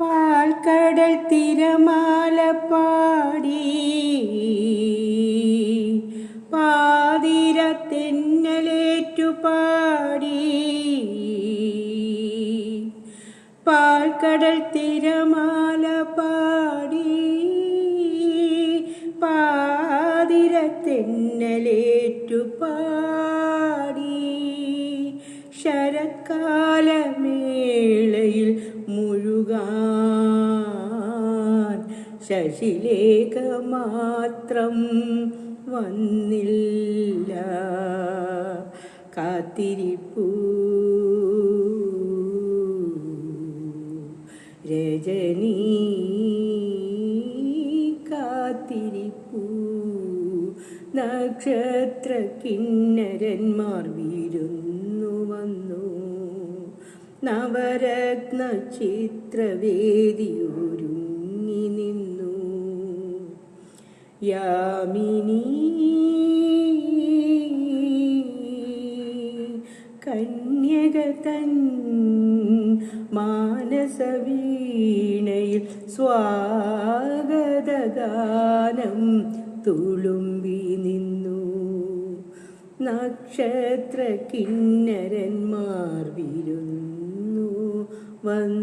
പാൽക്കടൽ തിരമാല പാടി. പാതിര തെന്നലേറ്റു പാടി. പാൽക്കടൽ തിരമാല പാടി. പാതിര തെന്നലേറ്റു പാടി. ശരത്കാലമേളയിൽ ശശിലേഖ മാത്രം വന്നില്ല. കാത്തിരിപ്പൂ. രജനീ കാത്തിരിപ്പൂ. നക്ഷത്ര കിന്നരന്മാർ വീരുന്നു വന്നു. നവരത്ന ചിത്രവേദിയൊരുങ്ങി യാമിനി കന്യക തൻ മാനസവീണയിൽ സ്വാഗതഗാനം തുളുമ്പി നിന്നു. നക്ഷത്ര കിന്നരന്മാർ വിരുന്നു വന്നു.